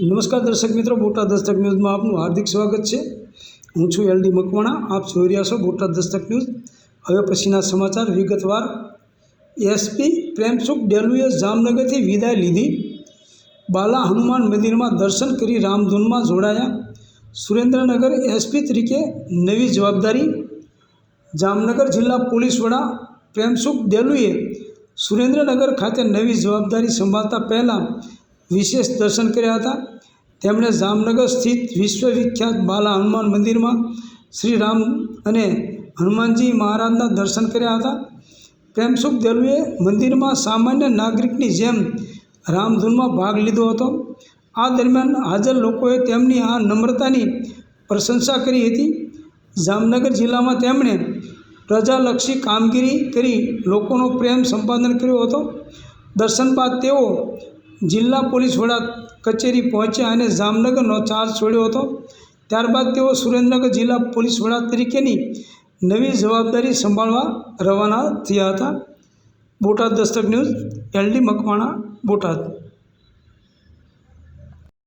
નમસ્કાર દર્શક મિત્રો, બોટાદ દસ્તક ન્યૂઝમાં આપનું હાર્દિક સ્વાગત છે. હું છું એલડી મકવાણા, આપ જોઈ રહ્યા છો બોટાદ દસ્તક ન્યૂઝ. હવે પછીના સમાચાર વિગતવાર. એસપી પ્રેમસુખ ડેલુએ જામનગરથી વિદાય લીધી. બાલા હનુમાન મંદિરમાં દર્શન કરી રામધૂનમાં જોડાયા. સુરેન્દ્રનગર એસપી તરીકે નવી જવાબદારી. જામનગર જિલ્લા પોલીસ વડા પ્રેમસુખ ડેલુએ સુરેન્દ્રનગર ખાતે નવી જવાબદારી સંભાળતા પહેલાં વિશેષ દર્શન કર્યા હતા. તેમણે જામનગર સ્થિત વિશ્વવિખ્યાત બાલા હનુમાન મંદિરમાં શ્રી રામ અને હનુમાનજી મહારાજના દર્શન કર્યા હતા. પ્રેમસુખ દેલુએ મંદિરમાં સામાન્ય નાગરિકની જેમ રામધૂનમાં ભાગ લીધો હતો. આ દરમિયાન હાજર લોકોએ તેમની આ નમ્રતાની પ્રશંસા કરી હતી. જામનગર જિલ્લામાં તેમણે પ્રજાલક્ષી કામગીરી કરી લોકોનો પ્રેમ સંપાદન કર્યો હતો. દર્શન બાદ તેઓ જિલ્લા પોલીસ વડા કચેરી પહોંચ્યા અને જામનગરનો ચાર્જ છોડ્યો હતો. ત્યારબાદ તેઓ સુરેન્દ્રનગર જિલ્લા પોલીસ વડા તરીકેની નવી જવાબદારી સંભાળવા રવાના થયા હતા. Botad Dastak news, LD Makwana, Botad.